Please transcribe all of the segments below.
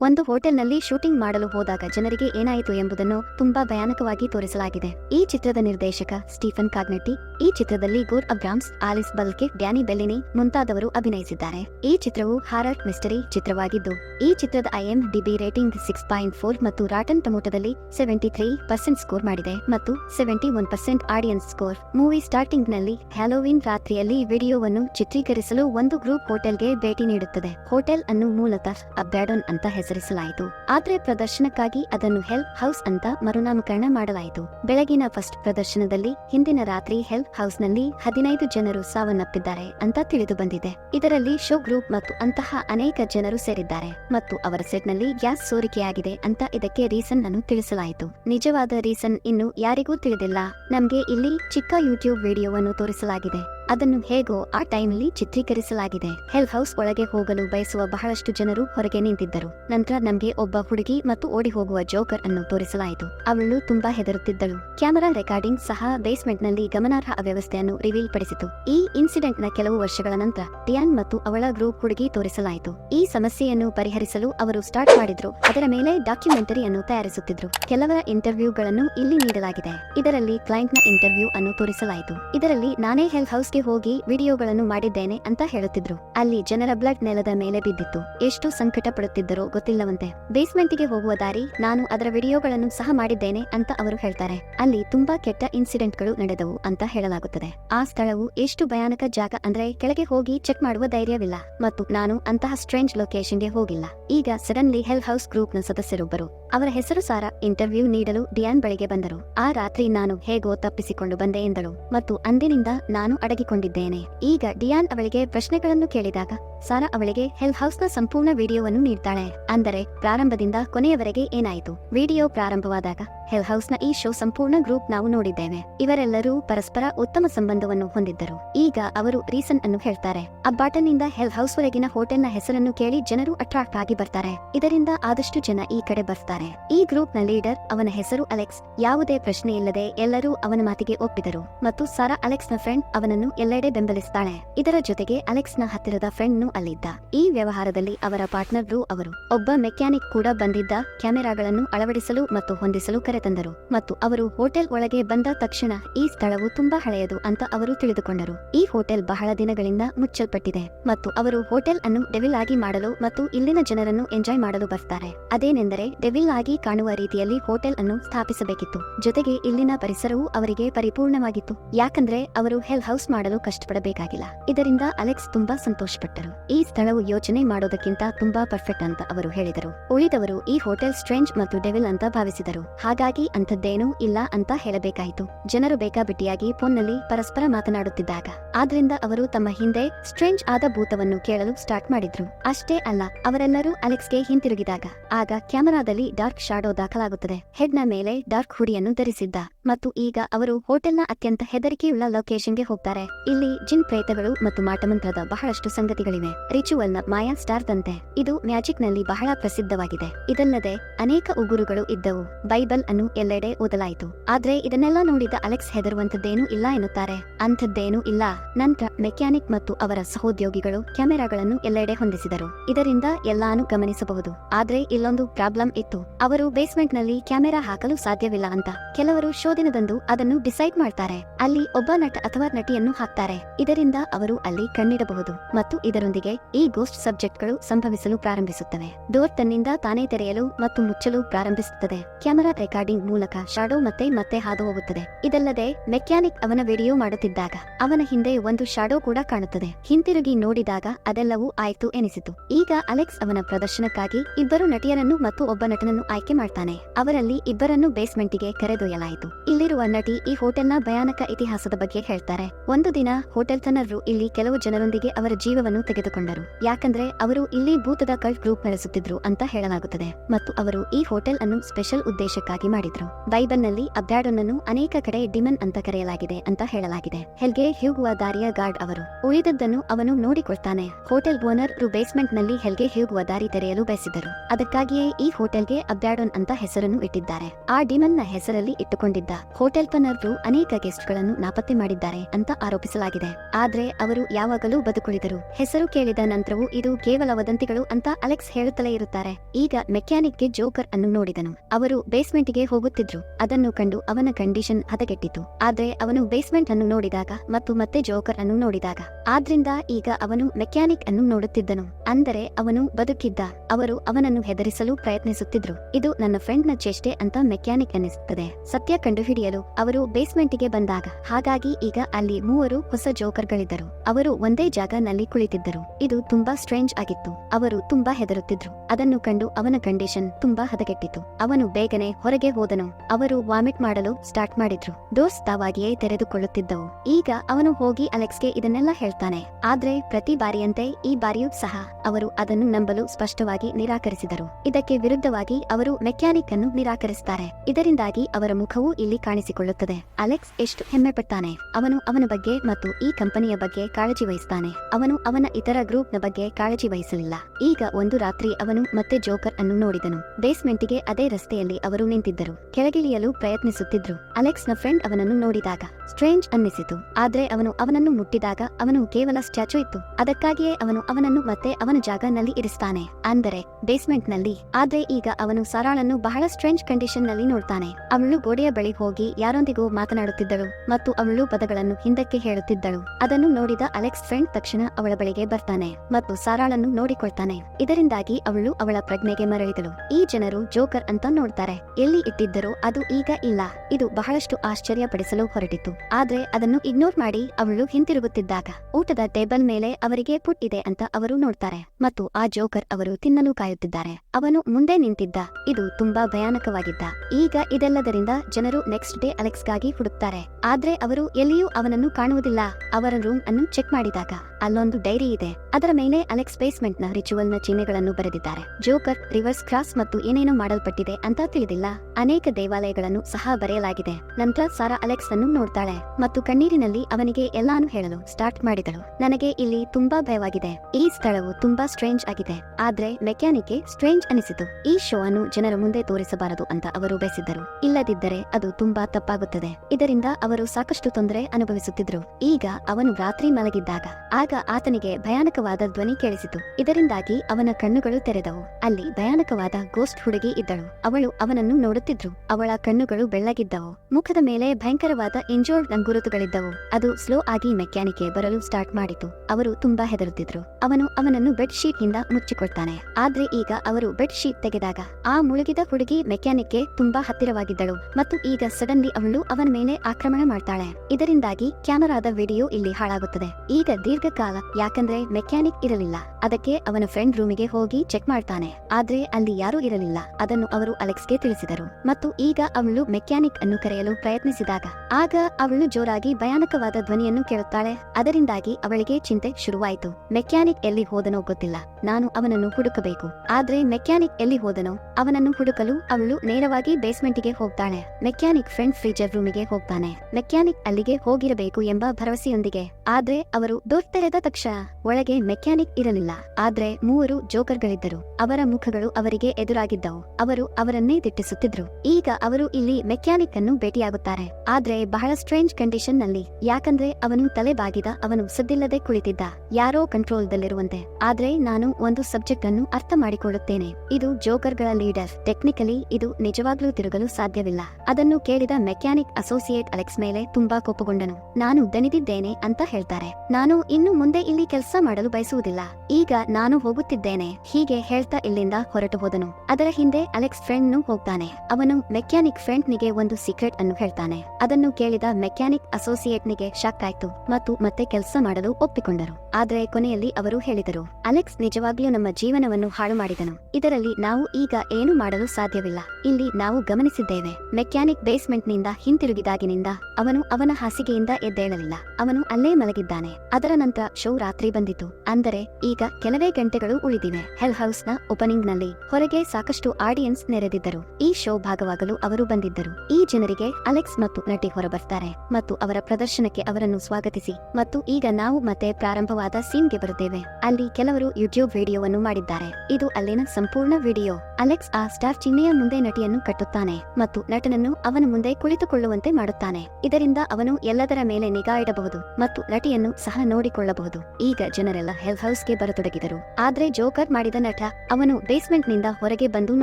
ಒಂದು ಹೋಟೆಲ್ನಲ್ಲಿ ಶೂಟಿಂಗ್ ಮಾಡಲು ಹೋದಾಗ ಜನರಿಗೆ ಏನಾಯಿತು ಎಂಬುದನ್ನು ತುಂಬಾ ಭಯಾನಕವಾಗಿ ತೋರಿಸಲಾಗಿದೆ. ಈ ಚಿತ್ರದ ನಿರ್ದೇಶಕ ಸ್ಟೀಫನ್ ಕಾಗ್ನೆಟ್ಟಿ ಈ ಚಿತ್ರದಲ್ಲಿ Gore Abrams, Alice Bahlke, Danny Bellini ಮುಂತಾದವರು ಅಭಿನಯಿಸಿದ್ದಾರೆ. ಈ ಚಿತ್ರವು ಹಾರರ್ ಮಿಸ್ಟರಿ ಚಿತ್ರವಾಗಿದ್ದು, ಈ ಚಿತ್ರದ IMDb rating six point four ಮತ್ತು ರಾಟನ್ ಟೊಮೊಟೊದಲ್ಲಿ ಸೆವೆಂಟಿ ತ್ರೀ ಪರ್ಸೆಂಟ್ ಸ್ಕೋರ್ ಮಾಡಿದೆ ಮತ್ತು seventy one percent audience score. Movie ಸ್ಟಾರ್ಟಿಂಗ್ನಲ್ಲಿ Halloween ರಾತ್ರಿಯಲ್ಲಿ ವಿಡಿಯೋವನ್ನು ಚಿತ್ರೀಕರಿಸಲು ಒಂದು ಗ್ರೂಪ್ ಹೋಟೆಲ್ಗೆ ಭೇಟಿ ನೀಡುತ್ತದೆ. ಹೋಟೆಲ್ ಅನ್ನು ಮೂಲತಃ ಅಬ್ಯಾಡೋನ್ ಅಂತ ಹೆಸರಿಸಲಾಯಿತು. ಆದ್ರೆ ಪ್ರದರ್ಶನಕ್ಕಾಗಿ ಅದನ್ನು ಹೆಲ್ಪ್ ಹೌಸ್ ಅಂತ ಮರುನಾಮಕರಣ ಮಾಡಲಾಯಿತು. ಬೆಳಗಿನ ಫಸ್ಟ್ ಪ್ರದರ್ಶನದಲ್ಲಿ ಹಿಂದಿನ ರಾತ್ರಿ ಹೆಲ್ಪ್ ಹೌಸ್ನಲ್ಲಿ ಹದಿನೈದು ಜನರು ಸಾವನ್ನಪ್ಪಿದ್ದಾರೆ ಅಂತ ತಿಳಿದು ಬಂದಿದೆ. ಇದರಲ್ಲಿ ಶೋ ಗ್ರೂಪ್ ಮತ್ತು ಅಂತಹ ಅನೇಕ ಜನರು ಸೇರಿದ್ದಾರೆ ಮತ್ತು ಅವರ ಸೆಟ್ನಲ್ಲಿ ಗ್ಯಾಸ್ ಸೋರಿಕೆಯಾಗಿದೆ ಅಂತ ಇದಕ್ಕೆ ರೀಸನ್ ಅನ್ನು ತಿಳಿಸಲಾಯಿತು. ನಿಜವಾದ ರೀಸನ್ ಇನ್ನು ಯಾರಿಗೂ ತಿಳಿದಿಲ್ಲ. ನಮ್ಗೆ ಇಲ್ಲಿ ಚಿಕ್ಕ ಯೂಟ್ಯೂಬ್ ವಿಡಿಯೋವನ್ನು ತೋರಿಸಲಾಗಿದೆ. ಅದನ್ನು ಹೇಗೋ ಆ ಟೈಮ್ನಲ್ಲಿ ಚಿತ್ರೀಕರಿಸಲಾಗಿದೆ. ಹೆಲ್ ಹೌಸ್ ಒಳಗೆ ಹೋಗಲು ಬಯಸುವ ಬಹಳಷ್ಟು ಜನರು ಹೊರಗೆ ನಿಂತಿದ್ದರು. ನಂತರ ನಮ್ಗೆ ಒಬ್ಬ ಹುಡುಗಿ ಮತ್ತು ಓಡಿ ಹೋಗುವ ಜೋಕರ್ ಅನ್ನು ತೋರಿಸಲಾಯಿತು. ಅವಳು ತುಂಬಾ ಹೆದರುತ್ತಿದ್ದಳು. ಕ್ಯಾಮೆರಾ ರೆಕಾರ್ಡಿಂಗ್ ಸಹ ಬೇಸ್ಮೆಂಟ್ನಲ್ಲಿ ಗಮನಾರ್ಹ ಅವ್ಯವಸ್ಥೆಯನ್ನು ರಿವೀಲ್ ಪಡಿಸಿತು. ಈ ಇನ್ಸಿಡೆಂಟ್ನ ಕೆಲವು ವರ್ಷಗಳ ನಂತರ, ಟಿಯಾನ್ ಮತ್ತು ಅವಳ ಗ್ರೂಪ್ ಹುಡುಗಿ ತೋರಿಸಲಾಯಿತು. ಈ ಸಮಸ್ಯೆಯನ್ನು ಪರಿಹರಿಸಲು ಅವರು ಸ್ಟಾರ್ಟ್ ಮಾಡಿದ್ರು. ಅದರ ಮೇಲೆ ಡಾಕ್ಯುಮೆಂಟರಿ ಅನ್ನು ತಯಾರಿಸುತ್ತಿದ್ರು. ಕೆಲವರ ಇಂಟರ್ವ್ಯೂಗಳನ್ನು ಇಲ್ಲಿ ನೀಡಲಾಗಿದೆ. ಇದರಲ್ಲಿ ಕ್ಲೈಂಟ್ನ ಇಂಟರ್ವ್ಯೂ ಅನ್ನು ತೋರಿಸಲಾಯಿತು. ಇದರಲ್ಲಿ, ನಾನೇ ಹೆಲ್ ಹೌಸ್ಗೆ ಹೋಗಿ ವಿಡಿಯೋಗಳನ್ನು ಮಾಡಿದ್ದೇನೆ ಅಂತ ಹೇಳುತ್ತಿದ್ರು. ಅಲ್ಲಿ ಜನರ ಬ್ಲಡ್ ನೆಲದ ಮೇಲೆ ಬಿದ್ದಿತ್ತು. ಎಷ್ಟು ಸಂಕಟ ಪಡುತ್ತಿದ್ದರೋ ಗೊತ್ತಿಲ್ಲವಂತೆ ಬೇಸ್ಮೆಂಟ್ಗೆ ಹೋಗುವ ದಾರಿ, ನಾನು ಅದರ ವಿಡಿಯೋಗಳನ್ನು ಸಹ ಮಾಡಿದ್ದೇನೆ ಅಂತ ಅವರು ಹೇಳ್ತಾರೆ. ಅಲ್ಲಿ ತುಂಬಾ ಕೆಟ್ಟ ಇನ್ಸಿಡೆಂಟ್ಗಳು ನಡೆದವು ಅಂತ ಹೇಳಲಾಗುತ್ತದೆ ಆ ಸ್ಥಳವು ಎಷ್ಟು ಭಯಾನಕ ಜಾಗ ಅಂದ್ರೆ ಕೆಳಗೆ ಹೋಗಿ ಚೆಕ್ ಮಾಡುವ ಧೈರ್ಯವಿಲ್ಲ ಮತ್ತು ನಾನು ಅಂತಹ ಸ್ಟ್ರೇಂಜ್ ಲೊಕೇಶನ್ಗೆ ಹೋಗಿಲ್ಲ. ಈಗ ಸಡನ್ಲಿ ಹೆಲ್ ಹೌಸ್ ಗ್ರೂಪ್ನ ಸದಸ್ಯರೊಬ್ಬರು. ಅವರ ಹೆಸರು ಸಾರ ಇಂಟರ್ವ್ಯೂ ನೀಡಲು ಡಿಯಾನ್ ಬಳಿಗೆ ಬಂದರು. ಆ ರಾತ್ರಿ ನಾನು ಹೇಗೋ ತಪ್ಪಿಸಿಕೊಂಡು ಬಂದೆ ಎಂದಳು ಮತ್ತು ಅಂದಿನಿಂದ ನಾನು ಅಡಗಿಕೊಂಡಿದ್ದೇನೆ. ಈಗ ಡಿಯಾನ್ ಅವಳಿಗೆ ಪ್ರಶ್ನೆಗಳನ್ನು ಕೇಳಿದಾಗ ಸಾರಾ ಅವಳಿಗೆ ಹೆಲ್ ಹೌಸ್ನ ಸಂಪೂರ್ಣ ವಿಡಿಯೋವನ್ನು ನೀಡ್ತಾಳೆ. ಅಂದರೆ ಪ್ರಾರಂಭದಿಂದ ಕೊನೆಯವರೆಗೆ ಏನಾಯಿತು? ವಿಡಿಯೋ ಪ್ರಾರಂಭವಾದಾಗ ಹೆಲ್ ಹೌಸ್ನ ಈ ಶೋ ಸಂಪೂರ್ಣ ಗ್ರೂಪ್ ನಾವು ನೋಡಿದ್ದೇವೆ. ಇವರೆಲ್ಲರೂ ಪರಸ್ಪರ ಉತ್ತಮ ಸಂಬಂಧವನ್ನು ಹೊಂದಿದ್ದರು. ಈಗ ಅವರು ರೀಸನ್ ಅನ್ನು ಹೇಳ್ತಾರೆ. ಅಬ್ಬಾಟನಿಂದ ಹೆಲ್ ಹೌಸ್ ವರೆಗಿನ ಹೋಟೆಲ್ನ ಹೆಸರನ್ನು ಕೇಳಿ ಜನರು ಅಟ್ರಾಕ್ಟ್ ಆಗಿ ಬರ್ತಾರೆ. ಇದರಿಂದ ಆದಷ್ಟು ಜನ ಈ ಕಡೆ ಬರ್ತಾರೆ. ಈ ಗ್ರೂಪ್ನ ಲೀಡರ್ ಅವನ ಹೆಸರು ಅಲೆಕ್ಸ್. ಯಾವುದೇ ಪ್ರಶ್ನೆ ಇಲ್ಲದೆ ಎಲ್ಲರೂ ಅವನ ಮಾತಿಗೆ ಒಪ್ಪಿದರು. ಮತ್ತು ಸಾರಾ ಅಲೆಕ್ಸ್ನ ಫ್ರೆಂಡ್ ಅವನನ್ನು ಎಲ್ಲೆಡೆ ಬೆಂಬಲಿಸ್ತಾಳೆ. ಇದರ ಜೊತೆಗೆ ಅಲೆಕ್ಸ್ನ ಹತ್ತಿರದ ಫ್ರೆಂಡ್ ನು ಅಲ್ಲಿದ್ದ. ಈ ವ್ಯವಹಾರದಲ್ಲಿ ಅವರ ಪಾರ್ಟ್ನರ್ ರು ಅವರು. ಒಬ್ಬ ಮೆಕ್ಯಾನಿಕ್ ಕೂಡ ಬಂದಿದ್ದ. ಕ್ಯಾಮೆರಾಗಳನ್ನು ಅಳವಡಿಸಲು ಮತ್ತು ಹೊಂದಿಸಲು ಕರೆತಂದರು. ಮತ್ತು ಅವರು ಹೋಟೆಲ್ ಒಳಗೆ ಬಂದ ತಕ್ಷಣ ಈ ಸ್ಥಳವು ತುಂಬಾ ಹಳೆಯದು ಅಂತ ಅವರು ತಿಳಿದುಕೊಂಡರು. ಈ ಹೋಟೆಲ್ ಬಹಳ ದಿನಗಳಿಂದ ಮುಚ್ಚಲ್ಪಟ್ಟಿದೆ. ಮತ್ತು ಅವರು ಹೋಟೆಲ್ ಅನ್ನು ಡೆವಿಲ್ ಆಗಿ ಮಾಡಲು ಮತ್ತು ಇಲ್ಲಿನ ಜನರನ್ನು ಎಂಜಾಯ್ ಮಾಡಲು ಬರ್ತಾರೆ ಅದೇನೆಂದರೆ ಡೆವಿಲ್ ಆಗಿ ಕಾಣುವ ರೀತಿಯಲ್ಲಿ ಹೋಟೆಲ್ ಅನ್ನು ಸ್ಥಾಪಿಸಬೇಕಿತ್ತು. ಜೊತೆಗೆ ಇಲ್ಲಿನ ಪರಿಸರವು ಅವರಿಗೆ ಪರಿಪೂರ್ಣವಾಗಿತ್ತು. ಯಾಕಂದ್ರೆ ಅವರು ಹೆಲ್ ಹೌಸ್ ಮಾಡಲು ಕಷ್ಟಪಡಬೇಕಾಗಿಲ್ಲ. ಇದರಿಂದ ಅಲೆಕ್ಸ್ ತುಂಬಾ ಸಂತೋಷಪಟ್ಟರು. ಈ ಸ್ಥಳವು ಯೋಚನೆ ಮಾಡೋದಕ್ಕಿಂತ ತುಂಬಾ ಪರ್ಫೆಕ್ಟ್ ಅಂತ ಅವರು ಹೇಳಿದರು. ಉಳಿದವರು ಈ ಹೋಟೆಲ್ ಸ್ಟ್ರೇಂಜ್ ಮತ್ತು ಡೆವಿಲ್ ಅಂತ ಭಾವಿಸಿದರು. ಹಾಗಾಗಿ ಅಂಥದ್ದೇನೂ ಇಲ್ಲ ಅಂತ ಹೇಳಬೇಕಾಯಿತು. ಜನರು ಬೇಕಾಬಿಟ್ಟಿಯಾಗಿ ಫೋನ್ನಲ್ಲಿ ಪರಸ್ಪರ ಮಾತನಾಡುತ್ತಿದ್ದಾಗ. ಆದ್ರಿಂದ ಅವರು ತಮ್ಮ ಹಿಂದೆ ಸ್ಟ್ರೇಂಜ್ ಆದ ಭೂತವನ್ನು ಕೇಳಲು ಸ್ಟಾರ್ಟ್ ಮಾಡಿದ್ರು. ಅಷ್ಟೇ ಅಲ್ಲ, ಅವರೆಲ್ಲರೂ ಅಲೆಕ್ಸ್ಗೆ ಹಿಂತಿರುಗಿದಾಗ. ಆಗ ಕ್ಯಾಮೆರಾದಲ್ಲಿ ಡಾರ್ಕ್ ಶಾಡೋ ದಾಖಲಾಗುತ್ತದೆ. ಹೆಡ್ನ ಮೇಲೆ ಡಾರ್ಕ್ ಹುಡಿಯನ್ನು ಧರಿಸಿದ್ದ. ಮತ್ತು ಈಗ ಅವರು ಹೋಟೆಲ್ನ ಅತ್ಯಂತ ಹೆದರಿಕೆಯುಳ್ಳ ಲೊಕೇಶನ್ಗೆ ಹೋಗ್ತಾರೆ. ಇಲ್ಲಿ ಜಿನ್ ಪ್ರೇತಗಳು ಮತ್ತು ಮಾಟಮಂತ್ರದ ಬಹಳಷ್ಟು ಸಂಗತಿಗಳಿವೆ. ರಿಚುವಲ್ನ ಮಾಯಾ ಸ್ಟಾರ್ ದಂತೆ ಇದು ಮ್ಯಾಜಿಕ್ನಲ್ಲಿ ಬಹಳ ಪ್ರಸಿದ್ಧವಾಗಿದೆ. ಇದಲ್ಲದೆ ಅನೇಕ ಉಗುರುಗಳು ಇದ್ದವು. ಬೈಬಲ್ ಅನ್ನು ಎಲ್ಲೆಡೆ ಓದಲಾಯಿತು. ಆದ್ರೆ ಇದನ್ನೆಲ್ಲ ನೋಡಿದ ಅಲೆಕ್ಸ್ ಹೆದರುವಂತದ್ದೇನೂ ಇಲ್ಲ ಎನ್ನುತ್ತಾರೆ. ಅಂಥದ್ದೇನೂ ಇಲ್ಲ. ನಂತರ ಮೆಕ್ಯಾನಿಕ್ ಮತ್ತು ಅವರ ಸಹೋದ್ಯೋಗಿಗಳು ಕ್ಯಾಮೆರಾಗಳನ್ನು ಎಲ್ಲೆಡೆ ಹೊಂದಿಸಿದರು. ಇದರಿಂದ ಎಲ್ಲಾನು ಗಮನಿಸಬಹುದು. ಆದ್ರೆ ಇಲ್ಲೊಂದು ಪ್ರಾಬ್ಲಮ್ ಇತ್ತು. ಅವರು ಬೇಸ್ಮೆಂಟ್ನಲ್ಲಿ ಕ್ಯಾಮೆರಾ ಹಾಕಲು ಸಾಧ್ಯವಿಲ್ಲ ಅಂತ. ಕೆಲವರು ಶೋ ದಿನದಂದು ಅದನ್ನು ಡಿಸೈಡ್ ಮಾಡ್ತಾರೆ. ಅಲ್ಲಿ ಒಬ್ಬ ನಟ ಅಥವಾ ನಟಿಯನ್ನು ಹಾಕ್ತಾರೆ. ಇದರಿಂದ ಅವರು ಅಲ್ಲಿ ಕಣ್ಣಿಡಬಹುದು ಮತ್ತು ಇದರೊಂದಿಗೆ ಈ ಗೋಸ್ಟ್ ಸಬ್ಜೆಕ್ಟ್ಗಳು ಸಂಭವಿಸಲು ಪ್ರಾರಂಭಿಸುತ್ತವೆ. ಡೋರ್ ತನ್ನಿಂದ ತಾನೇ ತೆರೆಯಲು ಮತ್ತು ಮುಚ್ಚಲು ಪ್ರಾರಂಭಿಸುತ್ತದೆ. ಕ್ಯಾಮೆರಾ ರೆಕಾರ್ಡಿಂಗ್ ಮೂಲಕ ಶಾಡೋ ಮತ್ತೆ ಮತ್ತೆ ಹಾದು ಹೋಗುತ್ತದೆ ಇದಲ್ಲದೆ ಮೆಕ್ಯಾನಿಕ್ ಅವನ ವಿಡಿಯೋ ಮಾಡುತ್ತಿದ್ದಾಗ ಅವನ ಹಿಂದೆ ಒಂದು ಶಾಡೋ ಕೂಡ ಕಾಣುತ್ತದೆ. ಹಿಂತಿರುಗಿ ನೋಡಿದಾಗ ಅದೆಲ್ಲವೂ ಆಯ್ತು ಎನಿಸಿತು. ಈಗ ಅಲೆಕ್ಸ್ ಅವನ ಪ್ರದರ್ಶನಕ್ಕಾಗಿ ಇಬ್ಬರು ನಟಿಯರನ್ನು ಮತ್ತು ಒಬ್ಬ ನಟನನ್ನು ಆಯ್ಕೆ ಮಾಡ್ತಾನೆ. ಅವರಲ್ಲಿ ಇಬ್ಬರನ್ನು ಬೇಸ್ಮೆಂಟ್ಗೆ ಕರೆದೊಯ್ಯಲಾಯಿತು. ಇಲ್ಲಿರುವ ನಟಿ ಈ ಹೋಟೆಲ್ನ ಭಯಾನಕ ಇತಿಹಾಸದ ಬಗ್ಗೆ ಹೇಳ್ತಾರೆ. ಒಂದು ದಿನ ಹೋಟೆಲ್ ತನರು ಇಲ್ಲಿ ಕೆಲವು ಜನರೊಂದಿಗೆ ಅವರ ಜೀವವನ್ನು ತೆಗೆದುಕೊಂಡರು. ಯಾಕಂದ್ರೆ ಅವರು ಇಲ್ಲಿ ಭೂತದ ಕಲ್ಟ್ ಗ್ರೂಪ್ ನಡೆಸುತ್ತಿದ್ರು ಅಂತ ಹೇಳಲಾಗುತ್ತದೆ. ಮತ್ತು ಅವರು ಈ ಹೋಟೆಲ್ ಅನ್ನು ಸ್ಪೆಷಲ್ ಉದ್ದೇಶಕ್ಕಾಗಿ ಮಾಡಿದ್ರು. ಬೈಬಲ್ನಲ್ಲಿ ಅಬ್ಯಾಡೋನನ್ನು ಅನೇಕ ಕಡೆ ಡಿಮನ್ ಅಂತ ಕರೆಯಲಾಗಿದೆ ಅಂತ ಹೇಳಲಾಗಿದೆ. ಹೆಲ್ಗೆ ಹ್ಯೂಗುವ ದಾರಿಯ ಗಾರ್ಡ್ ಅವರು. ಉಳಿದದ್ದನ್ನು ಅವನು ನೋಡಿಕೊಳ್ತಾನೆ. ಹೋಟೆಲ್ ಓನರ್ ರು ಬೇಸ್ಮೆಂಟ್ನಲ್ಲಿ ಹೆಲ್ಗೆ ಹ್ಯೂಗುವ ದಾರಿ ತೆರೆಯಲು ಬಯಸಿದರು ಅದಕ್ಕಾಗಿಯೇ ಈ ಹೋಟೆಲ್ಗೆ ಅಬ್ಯಾಡೋನ್ ಅಂತ ಹೆಸರನ್ನು ಇಟ್ಟಿದ್ದಾರೆ. ಆ ಡಿಮನ್ನ ಹೆಸರಲ್ಲಿ ಇಟ್ಟುಕೊಂಡಿದ್ದ ಹೋಟೆಲ್ ಪನರ್ರು ಅನೇಕ ಗೆಸ್ಟ್ಗಳನ್ನು ನಾಪತ್ತೆ ಮಾಡಿದ್ದಾರೆ ಅಂತ ಆರೋಪಿಸಲಾಗಿದೆ. ಆದ್ರೆ ಅವರು ಯಾವಾಗಲೂ ಬದುಕುಳಿದರು. ಹೆಸರು ಕೇಳಿದ ನಂತರವೂ ಇದು ಕೇವಲ ವದಂತಿಗಳು ಅಂತ ಅಲೆಕ್ಸ್ ಹೇಳುತ್ತಲೇ ಇರುತ್ತಾರೆ. ಈಗ ಮೆಕ್ಯಾನಿಕ್ಗೆ ಜೋಕರ್ ಅನ್ನು ನೋಡಿದನು. ಅವರು ಬೇಸ್ಮೆಂಟ್ಗೆ ಹೋಗುತ್ತಿದ್ರು. ಅದನ್ನು ಕಂಡು ಅವನ ಕಂಡೀಷನ್ ಹದಗೆಟ್ಟಿತು. ಆದ್ರೆ ಅವನು ಬೇಸ್ಮೆಂಟ್ ಅನ್ನು ನೋಡಿದಾಗ ಮತ್ತು ಮತ್ತೆ ಜೋಕರ್ ಅನ್ನು ನೋಡಿದಾಗ. ಆದ್ರಿಂದ ಈಗ ಅವನು ಮೆಕ್ಯಾನಿಕ್ ಅನ್ನು ನೋಡುತ್ತಿದ್ದನು. ಅಂದರೆ ಅವನು ಬದುಕಿದ್ದ. ಅವರು ಅವನನ್ನು ಹೆದರಿಸಲು ಪ್ರಯತ್ನಿಸುತ್ತಿದ್ರು. ಇದು ನನ್ನ ಫ್ರೆಂಡ್ನ ಚೇಷ್ಟೆ ಅಂತ ಮೆಕ್ಯಾನಿಕ್ ಅನ್ನಿಸುತ್ತದೆ. ಸತ್ಯ ಕಂಡುಹಿಡಿಯಲು ಅವರು ಬೇಸ್ಮೆಂಟ್ಗೆ ಬಂದಾಗ, ಹಾಗಾಗಿ ಈಗ ಅಲ್ಲಿ ಮೂವರು ಹೊಸ ಜೋಕರ್ಗಳಿದ್ದರು. ಅವರು ಒಂದೇ ಜಾಗ ನಲ್ಲಿ ಕುಳಿತಿದ್ದರು. ಇದು ತುಂಬಾ ಸ್ಟ್ರೇಂಜ್ ಆಗಿತ್ತು. ಅವರು ತುಂಬಾ ಹೆದರುತ್ತಿದ್ರು. ಅದನ್ನು ಕಂಡು ಅವನ ಕಂಡೀಷನ್ ತುಂಬಾ ಹದಗೆಟ್ಟಿತು ಅವನು ಬೇಗನೆ ಹೊರಗೆ ಹೋದನು. ಅವರು ವಾಮಿಟ್ ಮಾಡಲು ಸ್ಟಾರ್ಟ್ ಮಾಡಿದ್ರು. ಡೋರ್ಸ್ ತಾವಾಗಿಯೇ ತೆರೆದುಕೊಳ್ಳುತ್ತಿದ್ದವು. ಈಗ ಅವನು ಹೋಗಿ ಅಲೆಕ್ಸ್ಗೆ ಇದನ್ನೆಲ್ಲ ಹೇಳ್ತಾನೆ. ಆದ್ರೆ ಪ್ರತಿ ಬಾರಿಯಂತೆ ಈ ಬಾರಿಯೂ ಸಹ ಅವರು ಅದನ್ನು ನಂಬಲು ಸ್ಪಷ್ಟವಾಗಿ ನಿರಾಕರಿಸಿದರು. ಇದಕ್ಕೆ ವಿರುದ್ಧವಾಗಿ ಅವರು ಮೆಕ್ಯಾನಿಕ್ ಅನ್ನು ನಿರಾಕರಿಸುತ್ತಾರೆ ಇದರಿಂದಾಗಿ ಅವರ ಮುಖವೂ ಇಲ್ಲಿ ಕಾಣಿಸಿಕೊಳ್ಳುತ್ತದೆ. ಅಲೆಕ್ಸ್ ಎಷ್ಟು ಹೆಮ್ಮೆ ಪಡ್ತಾನೆ ಅವನು ಅವನ ಬಗ್ಗೆ ಮತ್ತು ಈ ಕಂಪನಿಯ ಬಗ್ಗೆ ಕಾಳಜಿ ವಹಿಸ್ತಾನೆ. ಅವನು ಅವನ ಇತರ ಗ್ರೂಪ್ನ ಬಗ್ಗೆ ಕಾಳಜಿ ವಹಿಸಲಿಲ್ಲ. ಈಗ ಒಂದು ರಾತ್ರಿ ಅವನು ಮತ್ತೆ ಜೋಕರ್ ಅನ್ನು ನೋಡಿದನು. ಬೇಸ್ಮೆಂಟ್ಗೆ ಅದೇ ರಸ್ತೆಯಲ್ಲಿ ಅವರು ನಿಂತಿದ್ದರು. ಕೆಳಗಿಳಿಯಲು ಪ್ರಯತ್ನಿಸುತ್ತಿದ್ರು. ಅಲೆಕ್ಸ್ನ ಫ್ರೆಂಡ್ ಅವನನ್ನು ನೋಡಿದಾಗ ಸ್ಟ್ರೇಂಜ್ ಅನ್ನಿಸಿತು. ಆದ್ರೆ ಅವನು ಅವನನ್ನು ಮುಟ್ಟಿದಾಗ ಅವನು ಕೇವಲ ಸ್ಟ್ಯಾಚು ಇತ್ತು. ಅದಕ್ಕಾಗಿಯೇ ಅವನು ಅವನನ್ನು ಮತ್ತೆ ಅವನ ಜಾಗನಲ್ಲಿ ಇರಿಸ್ತಾನೆ. ಅಂದರೆ ಬೇಸ್ಮೆಂಟ್ನಲ್ಲಿ ಆದ್ರೆ ಈಗ ಅವನು ಸರಾಳನ್ನು ಬಹಳ ಸ್ಟ್ರೇಂಜ್ ಕಂಡೀಷನ್ನಲ್ಲಿ ನೋಡ್ತಾನೆ. ಅವಳು ಗೋಡೆಯ ಬಳಿ ಹೋಗಿ ಯಾರೊಂದಿಗೂ ಮಾತನಾಡುತ್ತಿದ್ದಳು ಮತ್ತು ಅವಳು ಪದಗಳನ್ನು ಹಿಂದಕ್ಕೆ ಹೇಳುತ್ತಿದ್ದಳು. ಅದನ್ನು ನೋಡಿದ ಅಲೆಕ್ಸ್ ಫ್ರೆಂಡ್ ತಕ್ಷಣ ಅವಳ ಬಳಿಗೆ ಬರ್ತಾನೆ ಮತ್ತು ಸಾರಾಳನ್ನು ನೋಡಿಕೊಳ್ತಾನೆ. ಇದರಿಂದಾಗಿ ಅವಳು ಅವಳ ಪ್ರಜ್ಞೆಗೆ ಮರಳಿದಳು. ಈ ಜನರು ಜೋಕರ್ ಅಂತ ನೋಡ್ತಾರೆ. ಎಲ್ಲಿ ಇಟ್ಟಿದ್ದರೂ ಅದು ಈಗ ಇಲ್ಲ. ಇದು ಬಹಳಷ್ಟು ಆಶ್ಚರ್ಯಪಡಿಸಲು ಹೊರಟಿತು ಆದ್ರೆ ಅದನ್ನು ಇಗ್ನೋರ್ ಮಾಡಿ ಅವಳು ಹಿಂತಿರುಗುತ್ತಿದ್ದಾಗ ಊಟದ ಟೇಬಲ್ ಮೇಲೆ ಅವರಿಗೆ ಪುಟ್ ಇದೆ ಅಂತ ಅವರು ನೋಡ್ತಾರೆ. ಮತ್ತು ಆ ಜೋಕರ್ ಅವರು ತಿನ್ನಲು ಕಾಯುತ್ತಿದ್ದಾರೆ. ಅವನು ಮುಂದೆ ನಿಂತಿದ್ದ. ಇದು ತುಂಬಾ ಭಯಾನಕವಾಗಿದ್ದ. ಈಗ ಇದೆಲ್ಲದರಿಂದ ಜನರು ನೆಕ್ಸ್ಟ್ ಡೇ ಅಲೆಕ್ಸ್ಗಾಗಿ ಹುಡುಕ್ತಾರೆ. ಆದ್ರೆ ಅವರು ಎಲ್ಲಿಯೂ ಅವನನ್ನು ಕಾಣುವುದಿಲ್ಲ. ಅವರ ರೂಮ್ ಅನ್ನು ಚೆಕ್ ಮಾಡಿದಾಗ ಅಲ್ಲೊಂದು ಡೈರಿ ಇದೆ. ಅದರ ಮೇಲೆ ಅಲೆಕ್ಸ್ ಬೇಸ್ಮೆಂಟ್ನ ರಿಚುವಲ್ನ ಚಿಹ್ನೆಗಳನ್ನು ಬರೆದಿದ್ದಾರೆ. ಜೋಕರ್, ರಿವರ್ಸ್ ಕ್ರಾಸ್ ಮತ್ತು ಏನೇನು ಮಾಡಲ್ಪಟ್ಟಿದೆ ಅಂತ ತಿಳಿದಿಲ್ಲ. ಅನೇಕ ದೇವಾಲಯಗಳನ್ನು ಸಹ ಬರೆಯಲಾಗಿದೆ. ನಂತರ ಸಾರಾ ಅಲೆಕ್ಸ್ ಅನ್ನು ನೋಡ್ತಾಳೆ. ಮತ್ತು ಕಣ್ಣೀರಿನಲ್ಲಿ ಅವನಿಗೆ ಎಲ್ಲಾನು ಹೇಳಲು ಸ್ಟಾರ್ಟ್ ಮಾಡಿದಳು. ನನಗೆ ಇಲ್ಲಿ ತುಂಬಾ ಭಯವಾಗಿದೆ. ಈ ಸ್ಥಳವು ತುಂಬಾ ಸ್ಟ್ರೇಂಜ್ ಆಗಿದೆ. ಆದ್ರೆ ಮೆಕ್ಯಾನಿಕ್ಗೆ ಸ್ಟ್ರೇಂಜ್ ಅನಿಸಿತು. ಈ ಶೋ ಅನ್ನು ಜನರ ಮುಂದೆ ತೋರಿಸಬಾರದು ಅಂತ ಅವರು ಬಯಸಿದ್ದರು. ಇಲ್ಲದಿದ್ದರೆ ಅದು ತುಂಬಾ ತಪ್ಪಾಗುತ್ತದೆ. ಇದರಿಂದ ಅವರು ಸಾಕಷ್ಟು ತೊಂದರೆ ಅನುಭವಿಸುತ್ತಿದ್ರು. ಈಗ ಅವನು ರಾತ್ರಿ ಮಲಗಿದ್ದಾಗ. ಆಗ ಆತನಿಗೆ ಭಯಾನಕವಾದ ಧ್ವನಿ ಕೇಳಿಸಿತು. ಇದರಿಂದಾಗಿ ಅವನ ಕಣ್ಣುಗಳು ತೆರೆದವು. ಅಲ್ಲಿ ಭಯಾನಕವಾದ ಗೋಸ್ಟ್ ಹುಡುಗಿ ಇದ್ದಳು. ಅವಳು ಅವನನ್ನು ನೋಡುತ್ತಿದ್ರು. ಅವಳ ಕಣ್ಣುಗಳು ಬೆಳ್ಳಗಿದ್ದವು. ಮುಖದ ಮೇಲೆ ಭಯಂಕರವಾದ ಇಂಜೋರ್ಡ್ ನಂಗುರುತುಗಳಿದ್ದವು ಅದು ಸ್ಲೋ ಆಗಿ ಮೆಕ್ಯಾನಿಕ್ಗೆ ಬರಲು ಸ್ಟಾರ್ಟ್ ಮಾಡಿತು. ಅವರು ತುಂಬಾ ಹೆದರುತ್ತಿದ್ರು. ಅವನು ಅವನನ್ನು ಬೆಡ್ ಶೀಟ್ನಿಂದ ಮುಚ್ಚಿಕೊಡ್ತಾನೆ. ಆದ್ರೆ ಈಗ ಅವರು ಬೆಡ್ ಶೀಟ್ ತೆಗೆದಾಗ ಆ ಮುಳುಗಿದ ಹುಡುಗಿ ಮೆಕ್ಯಾನಿಕ್ಗೆ ತುಂಬಾ ಹತ್ತಿರವಾಗಿದ್ದಳು. ಮತ್ತು ಈಗ ಸಡನ್ಲಿ ಅವಳು ಅವನ ಮೇಲೆ ಆಕ್ರಮಣ ಮಾಡ್ತಾಳೆ. ಇದರಿಂದಾಗಿ ಕ್ಯಾಮರಾದ ವಿಡಿಯೋ ಇಲ್ಲಿ ಹಾಳಾಗುತ್ತದೆ. ಈಗ ದೀರ್ಘಕಾಲ ಯಾಕಂದ್ರೆ ಮೆಕ್ಯಾನಿಕ್ ಇರಲಿಲ್ಲ. ಅದಕ್ಕೆ ಅವನ ಫ್ರೆಂಡ್ ರೂಮಿಗೆ ಹೋಗಿ ಚೆಕ್ ಮಾಡ್ತಾನೆ. ಆದ್ರೆ ಅಲ್ಲಿ ಯಾರೂ ಇರಲಿಲ್ಲ. ಅದನ್ನು ಅವರು ಅಲೆಕ್ಸ್ಗೆ ತಿಳಿಸಿದರು. ಮತ್ತು ಈಗ ಅವಳು ಮೆಕ್ಯಾನಿಕ್ ಅನ್ನು ಕರೆಯಲು ಪ್ರಯತ್ನಿಸಿದಾಗ, ಆಗ ಅವಳು ಜೋರಾಗಿ ಭಯಾನಕವಾದ ಧ್ವನಿಯನ್ನು ಕೇಳುತ್ತಾಳೆ. ಅದರಿಂದಾಗಿ ಅವಳಿಗೆ ಚಿಂತೆ ಶುರುವಾಯಿತು. ಮೆಕ್ಯಾನಿಕ್ ಎಲ್ಲಿ ಹೋದನೋ ಗೊತ್ತಿಲ್ಲ. ನಾನು ಅವನನ್ನು ಹುಡುಕಬೇಕು. ಆದ್ರೆ ಮೆಕ್ಯಾನಿಕ್ ಎಲ್ಲಿ ಹೋದನೋ, ಅವನನ್ನು ಹುಡುಕಲು ಅವಳು ನೇರವಾಗಿ ಬೇಸ್ಮೆಂಟ್ಗೆ ಹೋಗ್ತಾಳೆ. ಮೆಕ್ಯಾನಿಕ್ ಫ್ರೆಂಡ್ ಫ್ರೀಜರ್ ರೂಮಿಗೆ ಹೋಗ್ತಾನೆ. ಮೆಕ್ಯಾನಿಕ್ ಅಲ್ಲಿಗೆ ಹೋಗಿರಬೇಕು ಎಂಬ ಭರವಸೆಯೊಂದಿಗೆ ಆದ್ರೆ ಅವರು ಡೋರ್ ತೆರೆದ ತಕ್ಷಣ ಒಳಗೆ ಮೆಕ್ಯಾನಿಕ್ ಇರಲಿಲ್ಲ. ಆದ್ರೆ ಮೂವರು ಜೋಕರ್ಗಳಿದ್ದರು. ಅವರ ಮುಖಗಳು ಅವರಿಗೆ ಎದುರಾಗಿದ್ದವು. ಅವರು ಅವರನ್ನೇ ದಿಟ್ಟಿಸುತ್ತಿದ್ರು. ಈಗ ಅವರು ಇಲ್ಲಿ ಮೆಕ್ಯಾನಿಕ್ ಅನ್ನು ಭೇಟಿಯಾಗುತ್ತಾರೆ. ಆದ್ರೆ ಬಹಳ ಸ್ಟ್ರೇಂಜ್ ಕಂಡೀಷನ್ನಲ್ಲಿ, ಯಾಕಂದ್ರೆ ಅವನು ತಲೆ ಬಾಗಿದ ಅವನು ಸದ್ದಿಲ್ಲದೆ ಕುಳಿತಿದ್ದ, ಯಾರೋ ಕಂಟ್ರೋಲ್ ದಲ್ಲಿರುವಂತೆ ಆದ್ರೆ ನಾನು ಒಂದು ಸಬ್ಜೆಕ್ಟ್ ಅನ್ನು ಅರ್ಥ ಮಾಡಿಕೊಳ್ಳುತ್ತೇನೆ ಇದು ಜೋಕರ್ಗಳ ಲೀಡರ್. ಟೆಕ್ನಿಕಲಿ ಇದು ನಿಜವಾಗ್ಲೂ ತಿರುಗಲು ಸಾಧ್ಯವಿಲ್ಲ. ಅದನ್ನು ಕೇಳಿದ ಮೆಕ್ಯಾನಿಕ್ ಅಸೋಸಿಯೇಟ್ ಅಲೆಕ್ಸ್ ಮೇಲೆ ತುಂಬಾ ಕೋಪಗೊಂಡನು. ನಾನು ದಣಿದಿದ್ದೇನೆ ಅಂತ ಹೇಳ್ತಾರೆ. ನಾನು ಇನ್ನು ಮುಂದೆ ಇಲ್ಲಿ ಕೆಲಸ ಮಾಡಲು ಬಯಸುವುದಿಲ್ಲ. ಈಗ ನಾನು ಹೋಗುತ್ತಿದ್ದೇನೆ. ಹೀಗೆ ಹೇಳ್ತಾ ಇಲ್ಲಿಂದ ಹೊರಟು ಹೋದನು. ಅದರ ಹಿಂದೆ ಅಲೆಕ್ಸ್ ಫ್ರೆಂಡ್ ನು ಹೋಗ್ತಾನೆ. ಅವನು ಮೆಕ್ಯಾನಿಕ್ ಫ್ರೆಂಡ್ ನಿಗೆ ಒಂದು ಸೀಕ್ರೆಟ್ ಅನ್ನು ಹೇಳ್ತಾನೆ. ಅದನ್ನು ಕೇಳಿದ ಮೆಕ್ಯಾನಿಕ್ ಅಸೋಸಿಯೇಟ್ ನಿಗೆ ಶಾಕ್ ಆಯ್ತು ಮತ್ತು ಮತ್ತೆ ಕೆಲಸ ಮಾಡಲು ಒಪ್ಪಿಕೊಂಡರು. ಆದ್ರೆ ಕೊನೆಯಲ್ಲಿ ಅವರು ಹೇಳಿದರು, ಅಲೆಕ್ಸ್ ನಿಜವಾಗ್ಲೂ ನಮ್ಮ ಜೀವನವನ್ನು ಹಾಳು ಮಾಡಿದನು ಇದರಲ್ಲಿ ನಾವು ಈಗ ಏನು ಮಾಡಲು ಸಾಧ್ಯವಿಲ್ಲ. ಇಲ್ಲಿ ನಾವು ಗಮನಿಸಿದ್ದೇವೆ. ಮೆಕ್ಯಾನಿಕ್ ಬೇಸ್ಮೆಂಟ್ನಿಂದ ಹಿಂತಿರುಗಿದಾಗಿನಿಂದ ಅವನು ಅವನ ಹಾಸಿಗೆಯಿಂದ ಎದ್ದೇಳಲಿಲ್ಲ. ಅವನು ಅಲ್ಲೇ ಮಲಗಿದ್ದಾನೆ. ಅದರ ನಂತರ ಶೋ ರಾತ್ರಿ ಬಂದಿತು. ಅಂದರೆ ಈಗ ಕೆಲವೇ ಗಂಟೆಗಳು ಉಳಿದಿವೆ. ಹೆಲ್ ಹೌಸ್ನ ಓಪನಿಂಗ್ನಲ್ಲಿ ಹೊರಗೆ ಸಾಕಷ್ಟು ಆಡಿಯನ್ಸ್ ನೆರೆದಿದ್ದರು. ಈ ಶೋ ಭಾಗವಾಗಲು ಅವರು ಬಂದಿದ್ದರು. ಈ ಜನರಿಗೆ ಅಲೆಕ್ಸ್ ಮತ್ತು ನಟಿ ಹೊರಬರ್ತಾರೆ ಮತ್ತು ಅವರ ಪ್ರದರ್ಶನಕ್ಕೆ ಅವರನ್ನು ಸ್ವಾಗತಿಸಿ ಮತ್ತು ಈಗ ನಾವು ಮತ್ತೆ ಪ್ರಾರಂಭವಾದ ವಿಚಿತ್ರವಾದ ಸೀನ್ಗೆ ಬರುತ್ತೇವೆ. ಅಲ್ಲಿ ಕೆಲವರು ಯೂಟ್ಯೂಬ್ ವಿಡಿಯೋವನ್ನು ಮಾಡಿದ್ದಾರೆ. ಇದು ಅಲ್ಲಿನ ಸಂಪೂರ್ಣ ವಿಡಿಯೋ. ಅಲೆಕ್ಸ್ ಆ ಸ್ಟಾರ್ ಚಿಹ್ನೆಯ ಮುಂದೆ ನಟಿಯನ್ನು ಕಟ್ಟುತ್ತಾನೆ ಮತ್ತು ನಟನನ್ನು ಅವನ ಮುಂದೆ ಕುಳಿತುಕೊಳ್ಳುವಂತೆ ಮಾಡುತ್ತಾನೆ. ಇದರಿಂದ ಅವನು ಎಲ್ಲದರ ಮೇಲೆ ನಿಗಾ ಇಡಬಹುದು ಮತ್ತು ನಟಿಯನ್ನು ಸಹ ನೋಡಿಕೊಳ್ಳಬಹುದು. ಈಗ ಜನರೆಲ್ಲ ಹೆಲ್ ಹೌಸ್ಗೆ ಬರತೊಡಗಿದರು. ಆದ್ರೆ ಜೋಕರ್ ಮಾಡಿದ ನಟ ಅವನು ಬೇಸ್ಮೆಂಟ್ನಿಂದ ಹೊರಗೆ ಬಂದು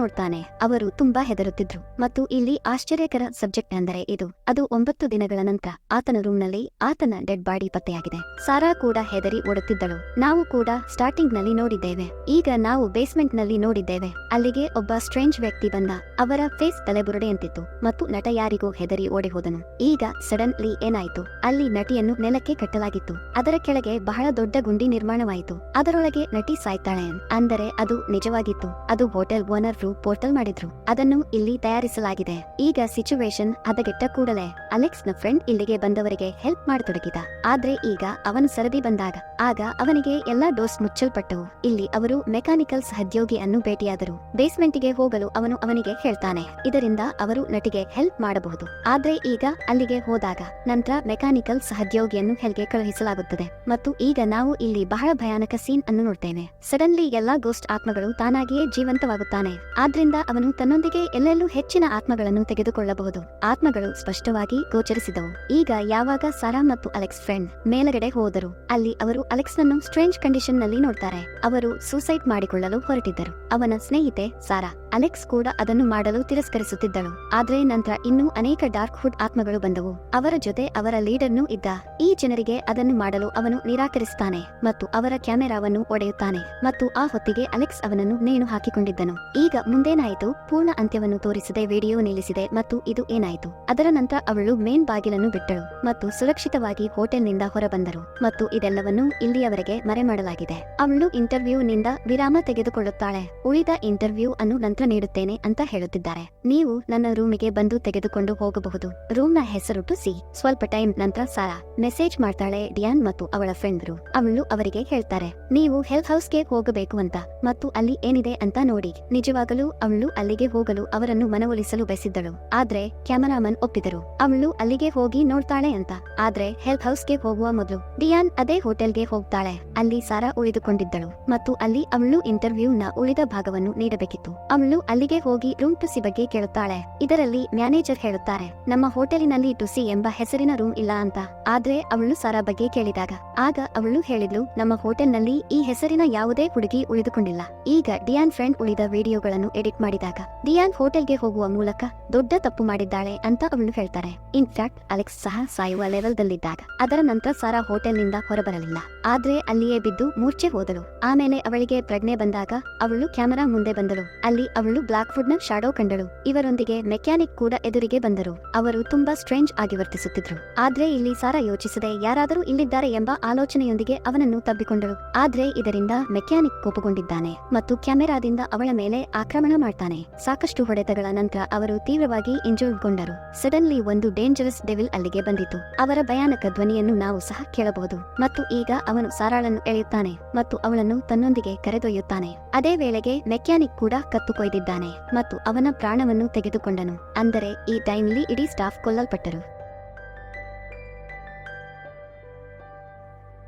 ನೋಡ್ತಾನೆ. ಅವರು ತುಂಬಾ ಹೆದರುತ್ತಿದ್ರು. ಮತ್ತು ಇಲ್ಲಿ ಆಶ್ಚರ್ಯಕರ ಸಬ್ಜೆಕ್ಟ್ ಅಂದರೆ ಇದು. ಅದು ಒಂಬತ್ತು ದಿನಗಳ ನಂತರ ಆತನ ರೂಮ್ನಲ್ಲಿ ಆತನ ಡೆಡ್ ಬಾಡಿ ಪತ್ತೆಯಾಗಿದೆ. ಸಾರಾ ಕೂಡ ಹೆದರಿ ಓಡುತ್ತಿದ್ದಳು. ನಾವು ಕೂಡ ಸ್ಟಾರ್ಟಿಂಗ್ನಲ್ಲಿ ನೋಡಿದ್ದೇವೆ. ಈಗ ನಾವು ಬೇಸ್ಮೆಂಟ್ನಲ್ಲಿ ನೋಡಿದ್ದೇವೆ. ಅಲ್ಲಿಗೆ ಒಬ್ಬ ಸ್ಟ್ರೇಂಜ್ ವ್ಯಕ್ತಿ ಬಂದ. ಅವರ ಫೇಸ್ ತಲೆಬುರುಡೆಯಂತಿತ್ತು ಮತ್ತು ನಟ ಯಾರಿಗೂ ಹೆದರಿ ಓಡಿ ಹೋದನು ಈಗ ಸಡನ್ಲಿ ಏನಾಯ್ತು? ಅಲ್ಲಿ ನಟಿಯನ್ನು ನೆಲಕ್ಕೆ ಕಟ್ಟಲಾಗಿತ್ತು. ಅದರ ಕೆಳಗೆ ಬಹಳ ದೊಡ್ಡ ಗುಂಡಿ ನಿರ್ಮಾಣವಾಯಿತು. ಅದರೊಳಗೆ ನಟಿ ಸಾಯ್ತಾಳೆ. ಅಂದರೆ ಅದು ನಿಜವಾಗಿತ್ತು. ಅದು ಹೋಟೆಲ್ ಓನರ್ ರು ಪೋರ್ಟಲ್ ಮಾಡಿದ್ರು. ಅದನ್ನು ಇಲ್ಲಿ ತಯಾರಿಸಲಾಗಿದೆ. ಈಗ ಸಿಚುವೇಶನ್ ಹದಗೆಟ್ಟ ಕೂಡಲೇ ಅಲೆಕ್ಸ್ನ ಫ್ರೆಂಡ್ ಇಲ್ಲಿಗೆ ಬಂದವರಿಗೆ ಹೆಲ್ಪ್ ಮಾಡತೊಡಗಿದ. ಆದ್ರೆ ಈಗ ಅವನು ಸರದಿ ಬಂದಾಗ ಆಗ ಅವನಿಗೆ ಎಲ್ಲಾ ಡೋಸ್ ಮುಚ್ಚಲ್ಪಟ್ಟವು. ಇಲ್ಲಿ ಅವರು ಮೆಕ್ಯಾನಿಕಲ್ ಸಹೋದ್ಯೋಗಿಯನ್ನು ಭೇಟಿಯಾದರು. ಬೇಸ್ಮೆಂಟ್ಗೆ ಹೋಗಲು ಅವನು ಅವನಿಗೆ ಹೇಳ್ತಾನೆ. ಇದರಿಂದ ಅವರು ನಟಿಗೆ ಹೆಲ್ಪ್ ಮಾಡಬಹುದು. ಆದ್ರೆ ಈಗ ಅಲ್ಲಿಗೆ ಹೋದಾಗ ನಂತರ ಮೆಕ್ಯಾನಿಕಲ್ ಸಹದ್ಯೋಗಿಯನ್ನು ಹೆಲ್ಗೆ ಕಳುಹಿಸಲಾಗುತ್ತದೆ. ಮತ್ತು ಈಗ ನಾವು ಇಲ್ಲಿ ಬಹಳ ಭಯಾನಕ ಸೀನ್ ಅನ್ನು ನೋಡ್ತೇವೆ. ಸಡನ್ಲಿ ಎಲ್ಲಾ ಗೋಸ್ಟ್ ಆತ್ಮಗಳು ತಾನಾಗಿಯೇ ಜೀವಂತವಾಗುತ್ತಾನೆ. ಆದ್ರಿಂದ ಅವನು ತನ್ನೊಂದಿಗೆ ಎಲ್ಲೆಲ್ಲೂ ಹೆಚ್ಚಿನ ಆತ್ಮಗಳನ್ನು ತೆಗೆದುಕೊಳ್ಳಬಹುದು. ಆತ್ಮಗಳು ಸ್ಪಷ್ಟವಾಗಿ ಗೋಚರಿಸಿದವು. ಈಗ ಯಾವಾಗ ಸಾರಾ ಮತ್ತು ಅಲೆಕ್ಸ್ ಫ್ರೆಂಡ್ ಮೇಲಗಡೆ ಹೋದರು, ಅಲ್ಲಿ ಅವರು ಅಲೆಕ್ಸ್ ನನ್ನು ಸ್ಟ್ರೇಂಜ್ ಕಂಡೀಷನ್ನಲ್ಲಿ ನೋಡ್ತಾರೆ. ಅವರು ಸೂಸೈಡ್ ಮಾಡಿಕೊಳ್ಳಲು ಹೊರಟಿದ್ದರು. ಅವನ ಸ್ನೇಹಿತೆ ಸಾರಾ. ಅಲೆಕ್ಸ್ ಕೂಡ ಅದನ್ನು ಮಾಡಲು ತಿರಸ್ಕರಿಸುತ್ತಿದ್ದಳು. ಆದ್ರೆ ನಂತರ ಇನ್ನೂ ಅನೇಕ ಡಾರ್ಕ್ ಹುಡ್ ಆತ್ಮಗಳು ಬಂದವು. ಅವರ ಜೊತೆ ಅವರ ಲೀಡರ್ನೂ ಇದ್ದ ಈ ಜನರಿಗೆ ಅದನ್ನು ಮಾಡಲು ಅವನು ನಿರಾಕರಿಸುತ್ತಾನೆ ಮತ್ತು ಅವರ ಕ್ಯಾಮೆರಾವನ್ನು ಒಡೆಯುತ್ತಾನೆ ಮತ್ತು ಆ ಹೊತ್ತಿಗೆ ಅಲೆಕ್ಸ್ ಅವನನ್ನು ನೇಣು ಹಾಕಿಕೊಂಡಿದ್ದನು. ಈಗ ಮುಂದೇನಾಯಿತು? ಪೂರ್ಣ ಅಂತ್ಯವನ್ನು ತೋರಿಸದೆ ವಿಡಿಯೋ ನಿಲ್ಲಿಸಿದೆ ಮತ್ತು ಇದು ಏನಾಯಿತು? ಅದರ ನಂತರ ಅವಳು ಮೇನ್ ಬಾಗಿಲನ್ನು ಬಿಟ್ಟಳು ಮತ್ತು ಸುರಕ್ಷಿತವಾಗಿ ಹೋಟೆಲ್ನಿಂದ ಹೊರಬಂದರು ಮತ್ತು ಇದೆಲ್ಲವನ್ನೂ ಇಲ್ಲಿಯವರೆಗೆ ಮರೆಮಾಡಲಾಗಿದೆ. ಅವಳು ಇಂಟರ್ವ್ಯೂ ನಿಂದ ವಿರಾಮ ತೆಗೆದುಕೊಳ್ಳುತ್ತಾಳೆ. ಉಳಿದ ಇಂಟರ್ವ್ಯೂ ಅನ್ನು ನಂತರ ನೀಡುತ್ತೇನೆ ಅಂತ ಹೇಳುತ್ತಿದ್ದಾರೆ. ನೀವು ನನ್ನ ರೂಮಿಗೆ ಬಂದು ತೆಗೆದುಕೊಂಡು ಹೋಗಬಹುದು. ರೂಮ್ನ ಹೆಸರು ಟುಸಿ. ಸ್ವಲ್ಪ ಟೈಮ್ ನಂತರ ಸಾರಾ ಮೆಸೇಜ್ ಮಾಡ್ತಾಳೆ ಡಿಯಾನ್ ಮತ್ತು ಅವಳ ಫ್ರೆಂಡ್ರು. ಅವಳು ಅವರಿಗೆ ಹೇಳ್ತಾರೆ, ನೀವು ಹೆಲ್ತ್ ಹೌಸ್ಗೆ ಹೋಗಬೇಕು ಅಂತ ಮತ್ತು ಅಲ್ಲಿ ಏನಿದೆ ಅಂತ ನೋಡಿ. ನಿಜವಾಗಲೂ ಅವಳು ಅಲ್ಲಿಗೆ ಹೋಗಲು ಅವರನ್ನು ಮನವೊಲಿಸಲು ಬಯಸಿದ್ದಳು. ಆದ್ರೆ ಕ್ಯಾಮರಾಮನ್ ಒಪ್ಪಿದರು. ಅವಳು ಅಲ್ಲಿಗೆ ಹೋಗಿ ನೋಡ್ತಾಳೆ ಅಂತ. ಆದ್ರೆ ಹೆಲ್ತ್ ಹೌಸ್ಗೆ ಹೋಗುವ ಮೊದಲು ಡಿಯಾನ್ ಅದೇ ಹೋಟೆಲ್ಗೆ ಹೋಗ್ತಾಳೆ. ಅಲ್ಲಿ ಸಾರಾ ಉಳಿದುಕೊಂಡಿದ್ದಳು ಮತ್ತು ಅಲ್ಲಿ ಅವಳು ಇಂಟರ್ವ್ಯೂ ನ ಉಳಿದ ಭಾಗವನ್ನು ನೀಡಬೇಕಿತ್ತು. ಅವಳು ಅಲ್ಲಿಗೆ ಹೋಗಿ ರೂಮ್ ಟುಸಿ ಬಗ್ಗೆ ಕೇಳುತ್ತಾಳೆ. ಇದರಲ್ಲಿ ಮ್ಯಾನೇಜರ್ ಹೇಳುತ್ತಾರೆ, ನಮ್ಮ ಹೋಟೆಲಿನಲ್ಲಿ ಟುಸಿ ಎಂಬ ಹೆಸರಿನ ರೂಮ್ ಇಲ್ಲ ಅಂತ. ಆದ್ರೆ ಅವಳು ಸಾರಾ ಬಗ್ಗೆ ಕೇಳಿದಾಗ, ಆಗ ಅವಳು ಹೇಳಿದ್ಲು, ನಮ್ಮ ಹೋಟೆಲ್ನಲ್ಲಿ ಈ ಹೆಸರಿನ ಯಾವುದೇ ಹುಡುಗಿ ಉಳಿದುಕೊಂಡಿಲ್ಲ. ಈಗ ಡಿಯಾನ್ ಫ್ರೆಂಡ್ ಉಳಿದ ವಿಡಿಯೋಗಳನ್ನು ಎಡಿಟ್ ಮಾಡಿದಾಗ, ಡಿಯಾನ್ ಹೋಟೆಲ್ಗೆ ಹೋಗುವ ಮೂಲಕ ದೊಡ್ಡ ತಪ್ಪು ಮಾಡಿದ್ದಾಳೆ ಅಂತ ಅವಳು ಹೇಳ್ತಾರೆ. ಇನ್ಫ್ಯಾಕ್ಟ್ ಅಲೆಕ್ಸ್ ಸಹ ಸಾಯುವ ಲೆವೆಲ್ ದಲ್ಲಿದ್ದಾಗ ಅದರ ನಂತರ ಸಾರಾ ಹೋಟೆಲ್ನಿಂದ ಹೊರಬರಲಿಲ್ಲ. ಆದ್ರೆ ಅಲ್ಲಿಯೇ ಬಿದ್ದು ಮೂರ್ಛೆ ಹೋದಳು. ಆಮೇಲೆ ಅವಳಿಗೆ ಪ್ರಜ್ಞೆ ಬಂದಾಗ, ಅವಳು ಕ್ಯಾಮೆರಾ ಮುಂದೆ ಬಂದಳು. ಅಲ್ಲಿ ಅವಳು ಬ್ಲಾಕ್ ವುಡ್ ಶಾಡೋ ಕಂಡಳು. ಇವರೊಂದಿಗೆ ಮೆಕ್ಯಾನಿಕ್ ಕೂಡ ಎದುರಿಗೆ ಬಂದರು. ಅವರು ತುಂಬಾ ಸ್ಟ್ರೇಂಜ್ ಆಗಿ ವರ್ತಿಸುತ್ತಿದ್ರು. ಆದ್ರೆ ಇಲ್ಲಿ ಸಾರಾ ಯೋಚಿಸದೆ ಯಾರಾದರೂ ಇಲ್ಲಿದ್ದಾರೆ ಎಂಬ ಆಲೋಚನೆಯೊಂದಿಗೆ ಅವನನ್ನು ತಬ್ಬಿಕೊಂಡಳು. ಆದ್ರೆ ಇದರಿಂದ ಮೆಕ್ಯಾನಿಕ್ ಕೋಪಗೊಂಡಿದ್ದಾನೆ ಮತ್ತು ಕ್ಯಾಮೆರಾದಿಂದ ಅವಳ ಮೇಲೆ ಆಕ್ರಮಣ ಮಾಡ್ತಾನೆ. ಸಾಕಷ್ಟು ಹೊಡೆತಗಳ ನಂತರ ಅವರು ತೀವ್ರವಾಗಿ ಇಂಜೂರ್ಡ್ಗೊಂಡರು ಸಡನ್ಲಿ ಒಂದು ಡೇಂಜರಸ್ ಡೆವಿಲ್ ಅಲ್ಲಿಗೆ ಬಂದಿತು ಅವರ ಭಯಾನಕ ಧ್ವನಿಯನ್ನು ನಾವು ಸಹ ಕೇಳಬಹುದು ಮತ್ತು ಈಗ ಅವನು ಸಾರಾಳನ್ನು ಎಳೆಯುತ್ತಾನೆ ಮತ್ತು ಅವಳನ್ನು ತನ್ನೊಂದಿಗೆ ಕರೆದೊಯ್ಯುತ್ತಾನೆ. ಅದೇ ವೇಳೆಗೆ ಮೆಕ್ಯಾನಿಕ್ ಕೂಡ ಕತ್ತು ಕೊಯ್ದಿದ್ದಾನೆ ಮತ್ತು ಅವನ ಪ್ರಾಣವನ್ನು ತೆಗೆದುಕೊಂಡನು. ಅಂದರೆ ಈ ಟೈಮ್ಲಿ ಇಡೀ ಸ್ಟಾಫ್ ಕೊಲ್ಲಲ್ಪಟ್ಟರು.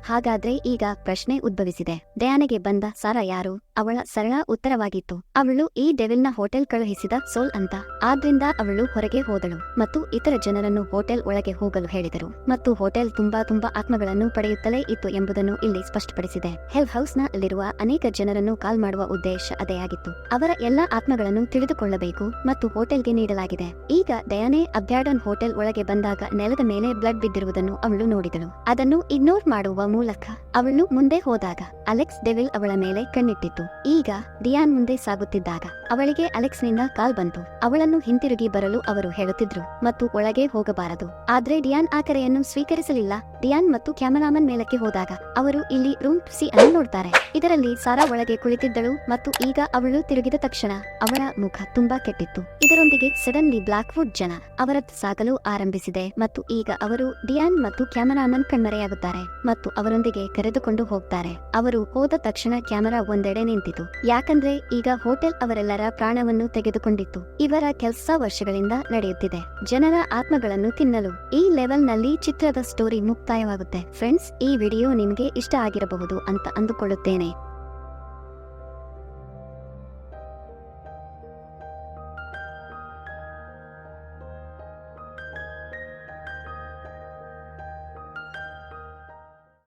ಹಾಗಾದ್ರೆ ಈಗ ಪ್ರಶ್ನೆ ಉದ್ಭವಿಸಿದೆ. ಡಯಾನೆಗೆ ಬಂದ ಸಾರ ಯಾರು? ಅವಳ ಸರಳ ಉತ್ತರವಾಗಿತ್ತು. ಅವಳು ಈ ಡೆವಿಲ್ನ ಹೋಟೆಲ್ ಕಳುಹಿಸಿದ ಸೋಲ್ ಅಂತ. ಆದ್ರಿಂದ ಅವಳು ಹೊರಗೆ ಹೋದಳು ಮತ್ತು ಇತರ ಜನರನ್ನು ಹೋಟೆಲ್ ಒಳಗೆ ಹೋಗಲು ಹೇಳಿದರು. ಮತ್ತು ಹೋಟೆಲ್ ತುಂಬಾ ತುಂಬಾ ಆತ್ಮಗಳನ್ನು ಪಡೆಯುತ್ತಲೇ ಇತ್ತು ಎಂಬುದನ್ನು ಇಲ್ಲಿ ಸ್ಪಷ್ಟಪಡಿಸಿದೆ. ಹೆಲ್ ಹೌಸ್ನ ಅಲ್ಲಿರುವ ಅನೇಕ ಜನರನ್ನು ಕಾಲ್ ಮಾಡುವ ಉದ್ದೇಶ ಅದೇ ಆಗಿತ್ತು. ಅವರ ಎಲ್ಲಾ ಆತ್ಮಗಳನ್ನು ತಿಳಿದುಕೊಳ್ಳಬೇಕು ಮತ್ತು ಹೋಟೆಲ್ಗೆ ನೀಡಲಾಗಿದೆ. ಈಗ ಡಯಾನೆ ಅಬ್ಯಾಡನ್ ಹೋಟೆಲ್ ಒಳಗೆ ಬಂದಾಗ ನೆಲದ ಮೇಲೆ ಬ್ಲಡ್ ಬಿದ್ದಿರುವುದನ್ನು ಅವಳು ನೋಡಿದಳು. ಅದನ್ನು ಇಗ್ನೋರ್ ಮಾಡುವ ಮೂಲಕ ಅವಳು ಮುಂದೆ ಹೋದಾಗ ಅಲೆಕ್ಸ್ ಡೆವಿಲ್ ಅವಳ ಮೇಲೆ ಕಣ್ಣಿಟ್ಟಿತ್ತು. ಈಗ ಡಿಯಾನ್ ಮುಂದೆ ಸಾಗುತ್ತಿದ್ದಾಗ ಅವಳಿಗೆ ಅಲೆಕ್ಸ್ನಿಂದ ಕಾಲ್ ಬಂತು. ಅವಳನ್ನು ಹಿಂತಿರುಗಿ ಬರಲು ಅವರು ಹೇಳುತ್ತಿದ್ರು ಮತ್ತು ಒಳಗೆ ಹೋಗಬಾರದು. ಆದ್ರೆ ಡಿಯಾನ್ ಆ ಕರೆಯನ್ನು ಸ್ವೀಕರಿಸಲಿಲ್ಲ. ಡಿಯಾನ್ ಮತ್ತು ಕ್ಯಾಮರಾಮನ್ ಮೇಲಕ್ಕೆ ಹೋದಾಗ ಅವರು ಇಲ್ಲಿ ರೂಮ್ ಸಿ ಅನ್ನು ನೋಡ್ತಾರೆ. ಇದರಲ್ಲಿ ಸಾರಾ ಒಳಗೆ ಕುಳಿತಿದ್ದಳು ಮತ್ತು ಈಗ ಅವಳು ತಿರುಗಿದ ತಕ್ಷಣ ಅವರ ಮುಖ ತುಂಬಾ ಕೆಟ್ಟಿತ್ತು. ಇದರೊಂದಿಗೆ ಸಡನ್ಲಿ ಬ್ಲಾಕ್ವುಡ್ ಜನ ಅವರತ್ತ ಸಾಗಲು ಆರಂಭಿಸಿದೆ ಮತ್ತು ಈಗ ಅವರು ಡಿಯಾನ್ ಮತ್ತು ಕ್ಯಾಮರಾಮನ್ ಕಣ್ಮರೆಯಾಗುತ್ತಾರೆ ಮತ್ತು ಅವರೊಂದಿಗೆ ಕರೆದುಕೊಂಡು ಹೋಗ್ತಾರೆ. ಅವರು ಹೋದ ತಕ್ಷಣ ಕ್ಯಾಮೆರಾ ಒಂದೆಡೆ ನಿಂತಿತು. ಯಾಕಂದ್ರೆ ಈಗ ಹೋಟೆಲ್ ಅವರೆಲ್ಲರ ಪ್ರಾಣವನ್ನು ತೆಗೆದುಕೊಂಡಿತ್ತು. ಇವರ ಕೆಲಸ ವರ್ಷಗಳಿಂದ ನಡೆಯುತ್ತಿದೆ. ಜನರ ಆತ್ಮಗಳನ್ನು ತಿನ್ನಲು ಈ ಲೆವೆಲ್ನಲ್ಲಿ ಚಿತ್ರದ ಸ್ಟೋರಿ ಮುಕ್ತಾಯ ಮುಕ್ತಾಯವಾಗುತ್ತೆ ಫ್ರೆಂಡ್ಸ್ ಈ ವಿಡಿಯೋ ನಿಮಗೆ ಇಷ್ಟ ಆಗಿರಬಹುದು ಅಂತ ಅಂದುಕೊಳ್ಳುತ್ತೇನೆ.